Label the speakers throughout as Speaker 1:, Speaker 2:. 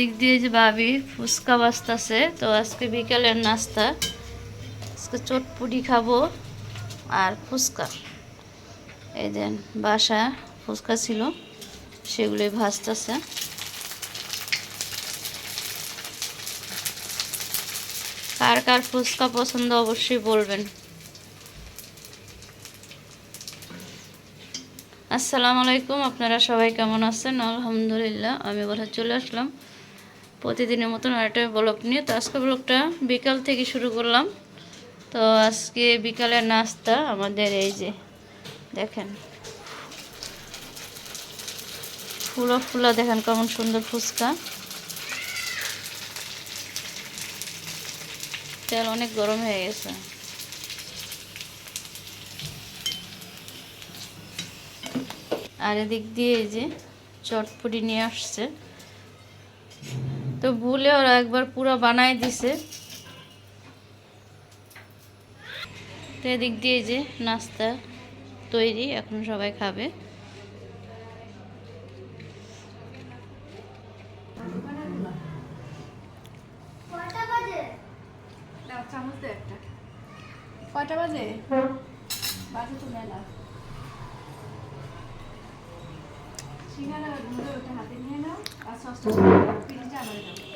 Speaker 1: দিক দিয়ে যে ভাবি, ফুচকা বাজতাছে, তো আজকে বিকালের নাস্তা। আজকে চটপুটি খাব আর ফুচকা। এই দেন, বাসা, ফুচকা ছিল, সেগুলোই ভাজতেছে। কার কার ফুচকা পছন্দ অবশ্যই বলবেন। আসসালামু আলাইকুম, আপনারা সবাই কেমন আছেন? আলহামদুলিল্লাহ, আমি কোথায় চলে আসলাম। প্রতিদিনের মতন আরেকটা ব্লগ নিয়ে। তো আজকে ব্লগটা বিকাল থেকে শুরু করলাম। তো আজকে বিকালের নাস্তা আমাদের এই যে, দেখেন। ফুলো ফুলা, দেখেন কেমন সুন্দর ফুচকা। তেল অনেক গরম হয়ে গেছে। আর এদিক দিয়ে এই যে চটপটি নিয়ে আসছে। তো ভুলে ওরা একবার পুরো বানায় দিছে। তো এদিক দিয়ে যে নাস্তা তৈরি এখন সবাই খাবে।
Speaker 2: কয়টা বাজে? বাজে? তো মেলা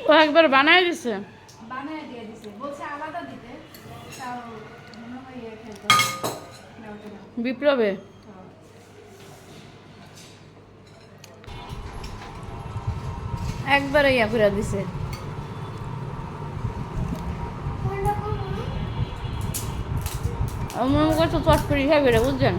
Speaker 1: ও একবার বানায় দিছে?
Speaker 2: বানায় দিয়ে দিছে। বলছে আলাদা দিতে তাও মনে খেলতে নাও ওটা নাও।
Speaker 1: বিপ্লবে?
Speaker 2: হ্যাঁ।
Speaker 1: একবার ইয়া করে দিছে আমার কাছে চটপটি খাবে রে বুঝছেন?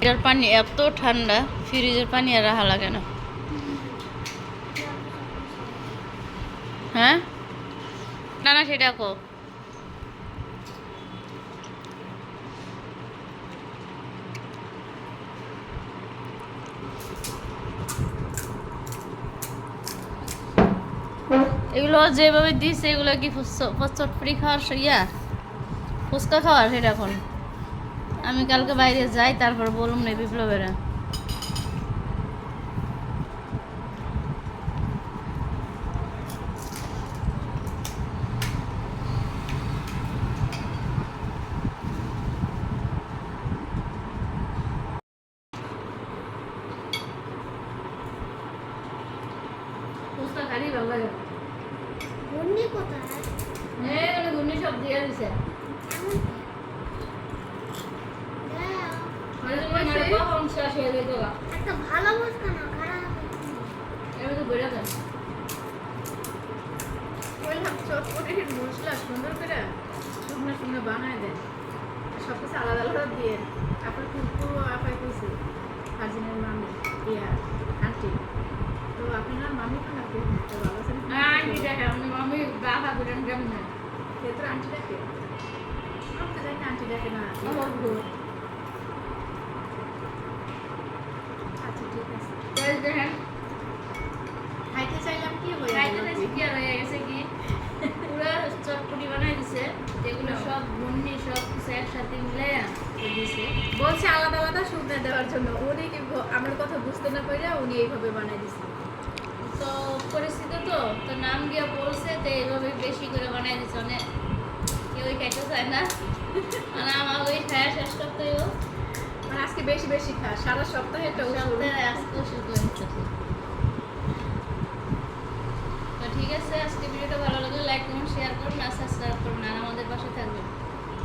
Speaker 1: এটার পানি এত ঠান্ডা, ফ্রিজের পানি আর রাহা লাগে না। হ্যাঁ? না না, সেটা কো। এগুলো যেভাবে দিস এগুলো কি চটপটি খাওয়ার স- ইয়া? ফুচকা খাওয়ার, সেটা এখন আমি কালকে বাইরে যাই তারপর বলুন না বিপ্লবেরা।
Speaker 3: ঘূর্ণি কোথায়?
Speaker 1: হ্যাঁ ঘূর্ণি সব দিয়ে দিছে
Speaker 3: দাও।
Speaker 1: মানে তুমি মানে কখন শেষ হয়ে যেত
Speaker 3: একটা ভালো মুস্কা না খারাপ।
Speaker 1: এবার তো বেড়ে যায়।
Speaker 2: বললাম চটপটির মশলা সুন্দর করে শুকনো শুকনো বানায় দেন সব কিছু আলাদা আলাদা দিয়ে তারপর কুকু আপাই কইছে ফার্জিনের মামি ইয়া আন্টি তো আপনার মামি কোন আপনি তো ভালো আছেন
Speaker 1: আন্টি দেখে আমি আমি বাবা করেন কেমন
Speaker 2: ক্ষেত্রে আন্টি ডাকে আমি তো জানি আন্টি ডাকে না
Speaker 1: আমার ভুল
Speaker 2: আচ্ছা ঠিক আছে
Speaker 1: তাই দেখেন
Speaker 2: খাইতে চাইলাম কি হয়ে
Speaker 1: খাইতে চাইছি কি আর হয়ে গেছে কি? পুরো চটপটি বানাই দিছে যেগুলো সব ঘূর্ণি সব কিছু একসাথে মিলে দিছে।
Speaker 2: বলছে আলাদা আলাদা শুকনো দেওয়ার জন্য। উনি কি আমার কথা বুঝতে না পারে উনি এইভাবে বানাই দিছে।
Speaker 1: তো পরিস্থিতি তো তো নাম দিয়ে বলছে তো এইভাবে বেশি করে বানাই দিছে অনেক কেউই খাইতে চায় না। মানে আমার ওই খায়া শেষ হইব
Speaker 2: মানে আজকে বেশি বেশি খা সারা সপ্তাহে একটা ওষুধ।
Speaker 1: আজকে ওষুধ তো ঠিক আছে আজকে ভিডিওটা ভালো লাগলে লাইক করুন শেয়ার করুন আর সাবস্ক্রাইব করুন আর আমাদের পাশে থাকবেন।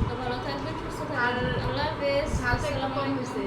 Speaker 1: তো ভালো থাকবেন সুস্থ থাকবেন।
Speaker 2: আর
Speaker 1: আল্লাহ হাফেজ। আসসালামু
Speaker 2: কম
Speaker 1: আলাইকুম।
Speaker 2: হয়েছে।